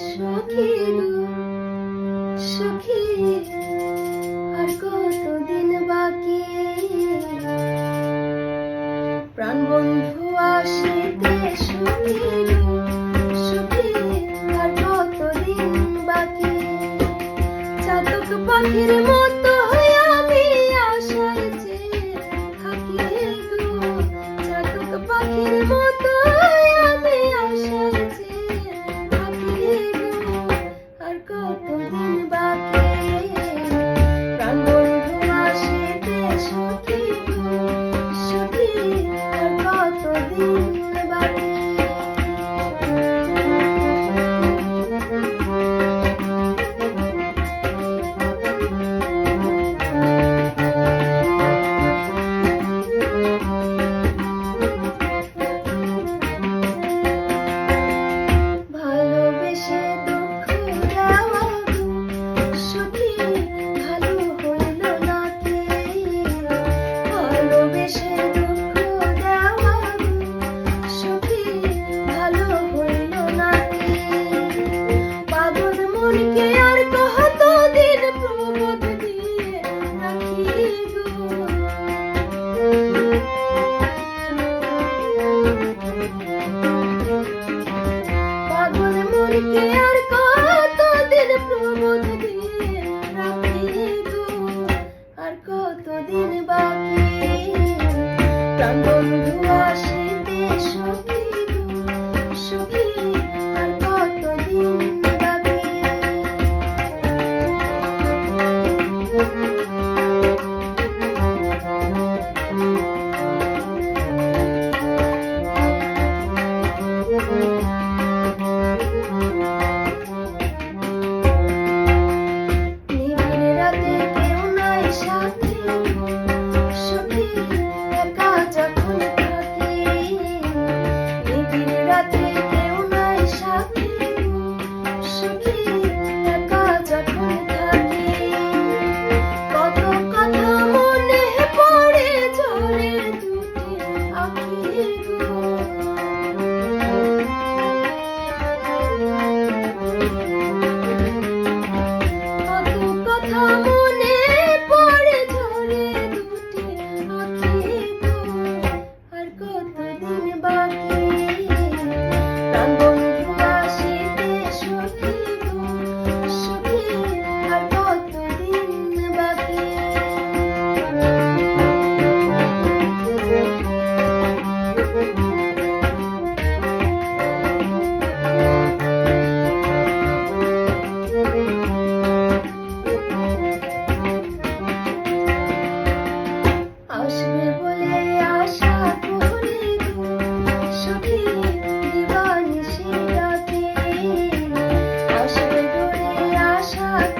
সখীর সখী আর কতদিন বাকি? প্রাণ বন্ধু আসিতে সখীর সখী আর কতদিন বাকি? চাতক পাখির মতো tanto love.